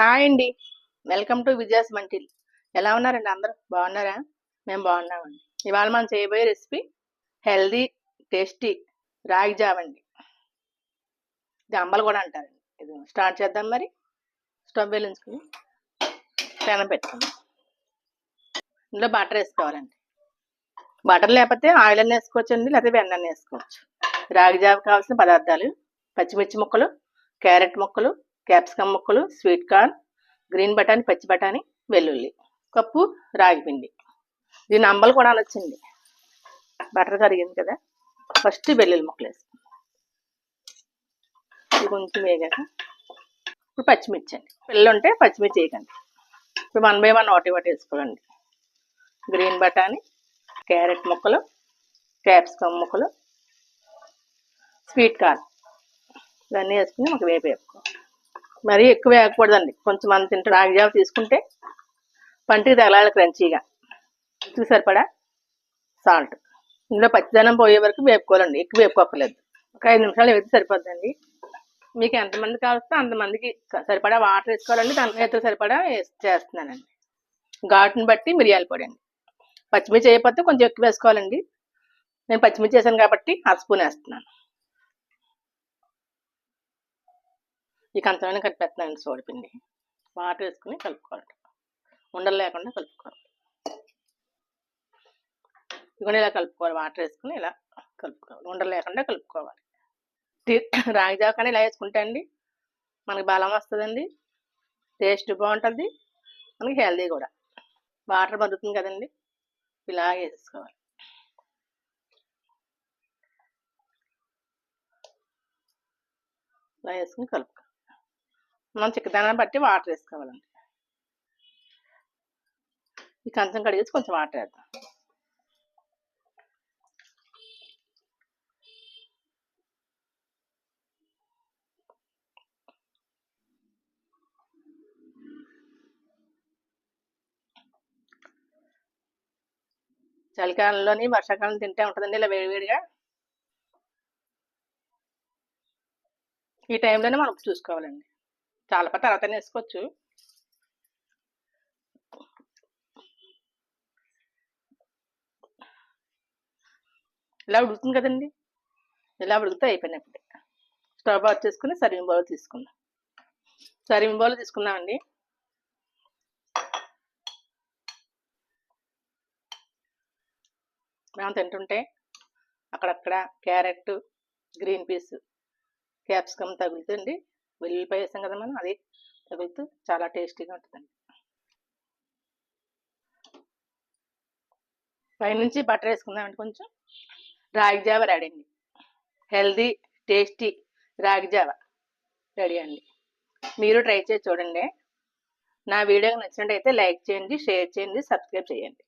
Hi అండి. Welcome to Vijaya's మంటిల్ ఎలా ఉన్నారండి అందరూ? బాగున్నారా? మేము బాగున్నామండి. ఇవాళ మనం చేయబోయే రెసిపీ హెల్దీ టేస్టీ రాగి జావ అండి. ఇది అంబలు కూడా అంటారండి. ఇది స్టార్ట్ చేద్దాం మరి. స్టవ్ వెలించుకుని పెనం పెట్టుకుందాం. ఇందులో బటర్ వేసుకోవాలండి. బటర్ లేకపోతే ఆయిల్ అన్న వేసుకోవచ్చండి లేకపోతే వెన్న వేసుకోవచ్చు. రాగి జావ కావాల్సిన పదార్థాలు పచ్చిమిర్చి ముక్కలు క్యారెట్ ముక్కలు క్యాప్సికమ్ ముక్కలు స్వీట్ కార్న్ గ్రీన్ బఠానీ పచ్చి బఠానీ వెల్లుల్లి కప్పు రాగి పిండి. దీని అంబలు కూడా అనొచ్చింది. బటర్ కరిగింది కదా. ఫస్ట్ వెల్లుల్లి ముక్కలు వేసి. ఇది కొంచెం వేగాక. ఇప్పుడు పచ్చిమిర్చి అండి పిల్లలు ఉంటే పచ్చిమిర్చి వేయకండి. ఇప్పుడు వన్ బై వన్ ఒకటి ఒకటి వేసుకోవాలండి గ్రీన్ బఠానీ క్యారెట్ ముక్కలు క్యాప్సికమ్ ముక్కలు స్వీట్ కార్న్. ఇవన్నీ వేసుకుని మాకు వేపు వేపుకో మరీ ఎక్కువ వేయకూడదండి. కొంచెం మనం తింటాడు రాగి జావ తీసుకుంటే పంటికి తగలాలి క్రంచీగా. రుచికి సరిపడా? సాల్ట్. ఇందులో పచ్చిదనం పోయే వరకు వేపుకోవాలండి. ఎక్కువ వేపుకోకలేదు ఒక ఐదు నిమిషాలు వేస్తే సరిపోద్దండి. మీకు ఎంతమంది కావస్తే అంతమందికి సరిపడా వాటర్ వేసుకోవాలండి. దాని అయితే సరిపడా చేస్తున్నానండి. ఘాటుని బట్టి మిరియాల పొడి అండి. పచ్చిమిర్చి వేయకపోతే కొంచెం ఎక్కువ వేసుకోవాలండి. నేను పచ్చిమిర్చి వేసాను కాబట్టి హాఫ్ స్పూన్ వేస్తున్నాను. ఈ కంచమైన కలిపేస్తున్నాను సోడిపిండి. వాటర్ వేసుకుని కలుపుకోవాలి. ఉండలు లేకుండా కలుపుకోవాలి. ఇదిగోండి ఇలా కలుపుకోవాలి. వాటర్ వేసుకుని ఇలా కలుపుకోవాలి. ఉండలు లేకుండా కలుపుకోవాలి. రాగి జావ కానీ ఇలా వేసుకుంటే అండి మనకి బలం వస్తుందండి. టేస్ట్ బాగుంటుంది. మనకి హెల్దీ కూడా. వాటర్ మరుగుతుంది కదండి. ఇలా వేసుకోవాలి. ఇలా వేసుకుని కలుపుకోవాలి. మనం చిక్కదనాన్ని బట్టి వాటర్ వేసుకోవాలండి. ఈ కంచం కడిగేసి కొంచెం వాటర్ వేద్దాం. చలికాలంలోని వర్షాకాలం తింటే ఉంటుందండి ఇలా వేడివేడిగా ఈ టైంలోనే మనం చూసుకోవాలండి. చాలా పట్ల తర్వాత వేసుకోవచ్చు. ఇలా ఉడుకుతుంది కదండి. ఇలా ఉడికితే అయిపోయినప్పుడే స్టవ్ ఆఫ్ చేసుకుని సర్వింగ్ బౌల్ తీసుకుందాం. సర్వింగ్ బౌల్ తీసుకుందామండి. మనం తింటుంటే అక్కడక్కడ క్యారెట్ గ్రీన్ పీస్ క్యాప్సికమ్ తగులుతుంది వెల్లుల్లిపాయ వేస్తాం కదా మనం అది తగులుతూ చాలా టేస్టీగా ఉంటుందండి. పైనుంచి బటర్ వేసుకుందామండి కొంచెం. రాగి జావ రెడీ అండి. హెల్దీ టేస్టీ రాగి జావ రెడీ అండి. మీరు ట్రై చేసి చూడండి. నా వీడియో నచ్చినట్టయితే లైక్ చేయండి షేర్ చేయండి సబ్స్క్రైబ్ చేయండి.